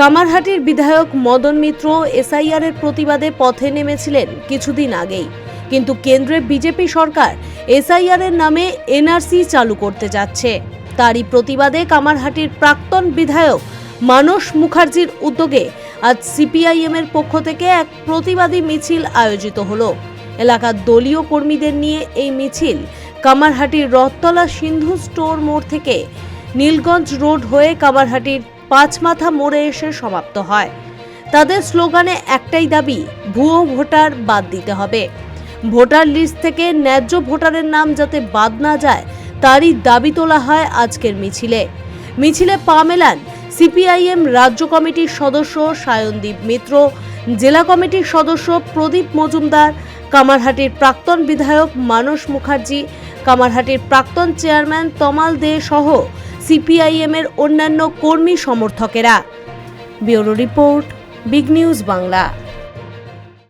কামারহাটির বিধায়ক মদন মিত্র এসআইআর এর প্রতিবাদে পথে নেমেছিলেন কিছুদিন আগেই। কিন্তু কেন্দ্রের বিজেপি সরকার এসআইআর এর নামে এনআরসি চালু করতে যাচ্ছে। তারই প্রতিবাদে কামারহাটির প্রাক্তন বিধায়ক মানস মুখার্জির উদ্যোগে আজ সিপিআইএম এর পক্ষ থেকে এক প্রতিবাদী মিছিল আয়োজিত হলো। এলাকার দলীয় কর্মীদের নিয়ে এই মিছিল কামারহাটির রথতলা সিন্ধু স্টোর মোড় থেকে নীলগঞ্জ রোড হয়ে কামারহাটির পাঁচমাথা মোড়ে এসে সমাপ্ত হয়। তাদের স্লোগানে একটাই দাবি, ভুয়ো ভোটার বাদ দিতে হবে। ভোটার লিস্ট থেকে ন্যায্য ভোটারের নাম যাতে বাদ না যায়, তারই দাবি তোলা হয় আজকের মিছিলে। মিছিলে পা মেলান সিপিআইএম রাজ্য কমিটির সদস্য সায়নদীপ মিত্র, জেলা কমিটির সদস্য প্রদীপ মজুমদার, কামারহাটির প্রাক্তন বিধায়ক মানস মুখার্জি, কামারহাটির প্রাক্তন চেয়ারম্যান তমাল দে সহ সিপিআইএম এর অন্যান্য কর্মী সমর্থকেরা। Bureau report Big News Bangla.